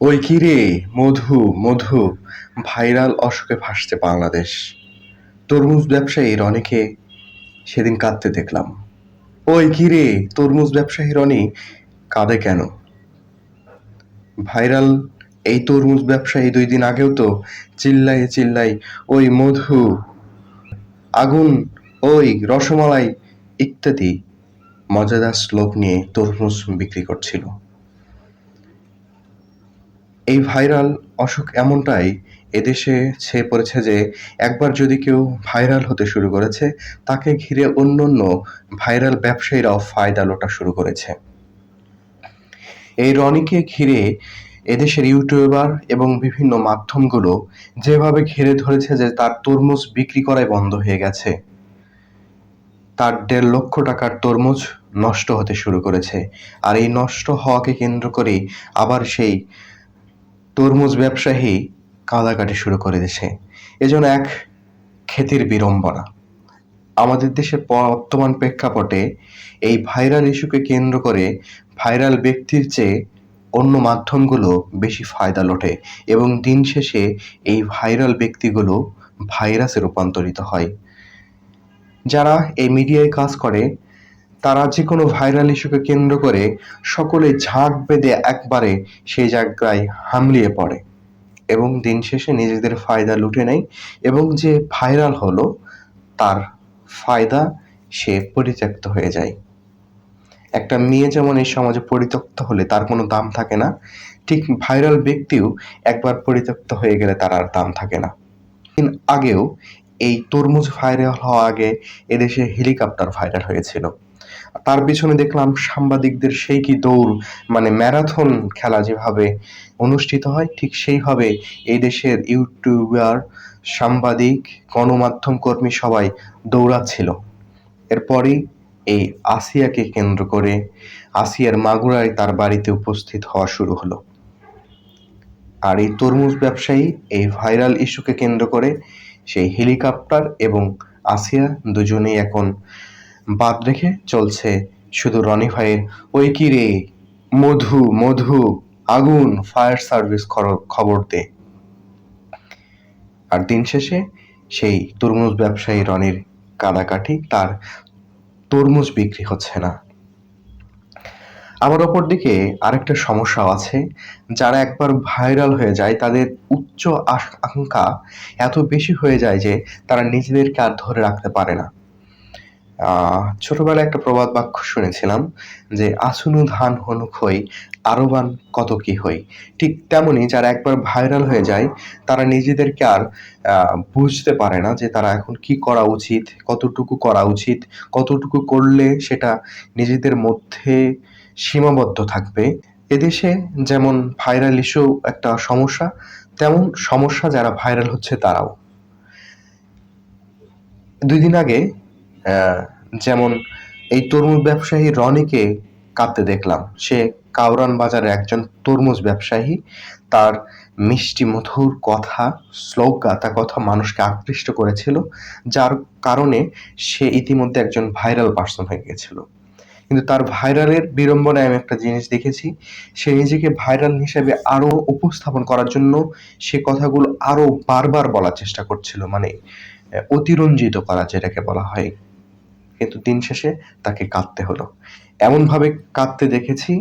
ওই কিরে মধু মধু। ভাইরাল অশোকে ভাসছে বাংলাদেশ। তরমুজ ব্যবসায়ীর অনেকে সেদিন কাঁদতে দেখলাম। ওই কিরে তরমুজ ব্যবসায়ী রনি কাঁদে কেন? ভাইরাল এই তরমুজ ব্যবসায়ী দুই দিন আগেও তো চিল্লাই চিল্লাই ওই মধু, আগুন, ওই রসমালাই ইত্যাদি মজাদার শ্লোক নিয়ে তরমুজ বিক্রি করছিল। এই ভাইরাল অসুখ এমনটাই এদেশে ছেয়ে পড়েছে যে একবার যদি কেউ ভাইরাল হতে শুরু করেছে, তাকে ঘিরে অন্য অন্য ভাইরাল ব্যবসায়ীরাও ফায়দা লোটা শুরু করেছে। এই রনিকে ঘিরে এদেশের ইউটিউবার এবং বিভিন্ন মাধ্যমগুলো যেভাবে ঘিরে ধরেছে যে তার তরমুজ বিক্রি করাই বন্ধ হয়ে গেছে, তার দেড় লক্ষ টাকার তরমুজ নষ্ট হতে শুরু করেছে। আর এই নষ্ট হওয়াকে কেন্দ্র করে আবার সেই তরমুজ ব্যবসায়ী কাঁদাকাটি শুরু করে দিয়েছে। এজন্য এক খ্যাতির বিড়ম্বনা। আমাদের দেশের বর্তমান প্রেক্ষাপটে এই ভাইরাল ইস্যুকে কেন্দ্র করে ভাইরাল ব্যক্তির চেয়ে অন্য মাধ্যমগুলো বেশি ফায়দা লোটে এবং দিন শেষে এই ভাইরাল ব্যক্তিগুলো ভাইরাসে রূপান্তরিত হয়। যারা এই মিডিয়ায় কাজ করে তারা যে কোনো ভাইরাল ইস্যুকে কেন্দ্র করে সকলে ঝাঁক বেঁধে একবারে সেই জায়গায় হামলিয়ে পড়ে। এবং দিন শেষে নিজেদের ফায়দা লুটে নেয় এবং যে ভাইরাল হলো, তার ফায়দা সে পরিত্যক্ত হয়ে যায়। একটা মেয়ে যেমন এই সমাজে পরিত্যক্ত হলে তার কোনো দাম থাকে না, ঠিক ভাইরাল ব্যক্তিও একবার পরিত্যক্ত হয়ে গেলে তার আর দাম থাকে না। দিন আগেও এই তরমুজ ভাইরাল হওয়া আগে এদেশে হেলিকপ্টার ভাইরাল হয়েছিল। তার পিছনে দেখলাম সাংবাদিকদের সেই কি দৌড় মানে ম্যারাথন খেলা যেভাবে অনুষ্ঠিত হয়, ঠিক সেইভাবে এই দেশের ইউটিউবার, সাংবাদিক, গণমাধ্যম কর্মী সবাই দৌড়াচ্ছিল। এরপরই এই আসিয়াকে কেন্দ্র করে আসিয়ার মাগুরায় তার বাড়িতে উপস্থিত হওয়া শুরু হলো। আর এই তরমুজ ব্যবসায়ী এই ভাইরাল ইস্যুকে কেন্দ্র করে সেই হেলিকপ্টার এবং আসিয়া দুজনেই এখন বাদ রেখে চলছে। শুধু রনি ভাইয়ের ওই কি রে। মধু মধু, আগুন, ফায়ার সার্ভিস খবর দে। আর দিন শেষে সেই তরমুজ ব্যবসায়ী রনির কাদাকাঠি তার তরমুজ বিক্রি হচ্ছে না। আবার অপরদিকে আরেকটা সমস্যাও আছে। যারা একবার ভাইরাল হয়ে যায়, তাদের উচ্চ আকাঙ্ক্ষা এত বেশি হয়ে যায় যে তারা নিজেদেরকে আর ধরে রাখতে পারে না। ছোটবেলায় একটা প্রবাদ বাক্য শুনেছিলাম যে, আসুনু ধান হনুক হই, আরবান কত কি হই? ঠিক তেমনই যারা একবার ভাইরাল হয়ে যায়, তারা নিজেদেরকে আর বুঝতে পারে না যে তারা এখন কি করা উচিত, কতটুকু করা উচিত, কতটুকু করলে সেটা নিজেদের মধ্যে সীমাবদ্ধ থাকবে। এদেশে যেমন ভাইরাল ইস্যু একটা সমস্যা, তেমন সমস্যা যারা ভাইরাল হচ্ছে তারাও। দুই দিন আগে যেমন এই তরমুজ ব্যবসায়ী রনিকে কাঁদতে দেখলাম। সে কাউরান বাজারের একজন তরমুজ ব্যবসায়ী। তার মিষ্টি মধুর কথা শ্লোক গাথা কথা মানুষকে আকৃষ্ট করেছিল, যার কারণে সে ইতিমধ্যে একজন ভাইরাল পার্সন হয়ে গিয়েছিল। কিন্তু তার ভাইরালের বিড়ম্বনায় আমি একটা জিনিস দেখেছি, সে নিজেকে ভাইরাল হিসেবে আরও উপস্থাপন করার জন্য সে কথাগুলো আরও বারবার বলার চেষ্টা করছিল মানে অতিরঞ্জিত করা যেটাকে বলা হয়। কিন্তু দিন শেষে তাকে কাঁদতে হলো। এমনভাবে কাঁদতে দেখেছি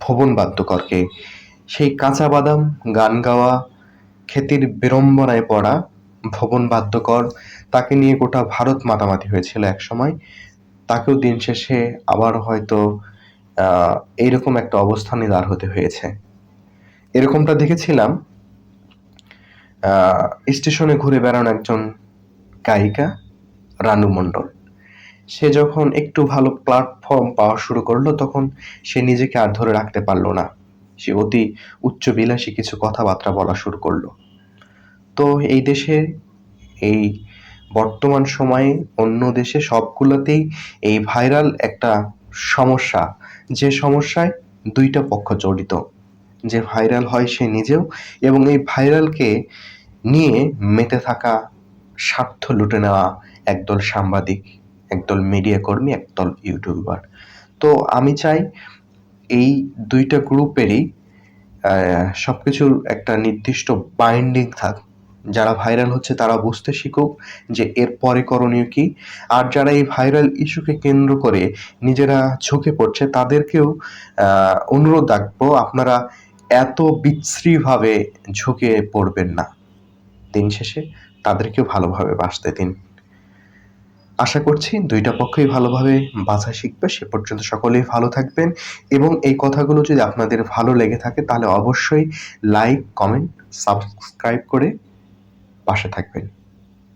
ভবন বাদ্যকরকে। সেই কাঁচা বাদাম, গান গাওয়া খ্যাতির বিড়ম্বনায় পড়া ভবন বাদ্যকর তাকে নিয়ে গোটা ভারত মাতামাতি হয়েছিল এক সময় তাকেও দিন শেষে আবার হয়তো এইরকম একটা অবস্থানে দাঁড় হতে হয়েছে। এরকমটা দেখেছিলাম স্টেশনে ঘুরে বেড়ানো একজন গায়িকা, রানু মণ্ডল। সে যখন একটু ভালো প্ল্যাটফর্ম পাওয়া শুরু করল, তখন সে নিজেকে আর ধরে রাখতে পারল না। সে অতি উচ্চ বিলাসী কিছু কথাবার্তা বলা শুরু করল। তো এই দেশে, এই বর্তমান সময়ে অন্য দেশে সবগুলোতেই এই ভাইরাল একটা সমস্যা। যে সমস্যায় দুইটা পক্ষ জড়িত। যে ভাইরাল হয় সে নিজেও এবং এই ভাইরালকে নিয়ে মেতে থাকা স্বার্থ লুটে নেওয়া একদল সাংবাদিক। একদল মিডিয়া কর্মী, একদল ইউটিউবার তো আমি চাই এই দুইটা গ্রুপেরই সব কিছুর একটা নির্দিষ্ট বাইন্ডিং থাক। যারা ভাইরাল হচ্ছে তারা বুঝতে শিখুক যে এর পরে করণীয় কী। আর যারা এই ভাইরাল ইস্যুকে কেন্দ্র করে নিজেরা ঝুঁকে পড়ছে, তাদেরকেও অনুরোধ রাখব, আপনারা এত বিশ্রীভাবে ঝুঁকে পড়বেন না। দিন শেষে তাদেরকেও ভালোভাবে বাঁচতে দিন। আশা করছি দুইটা পক্ষই ভালোভাবে বাঁচা শিখবে, সে পর্যন্ত সকলেই ভালো থাকবেন। এবং এই কথাগুলো যদি আপনাদের ভালো লেগে থাকে, তাহলে অবশ্যই লাইক কমেন্ট সাবস্ক্রাইব করে পাশে থাকবেন।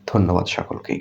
ধন্যবাদ সকলকেই।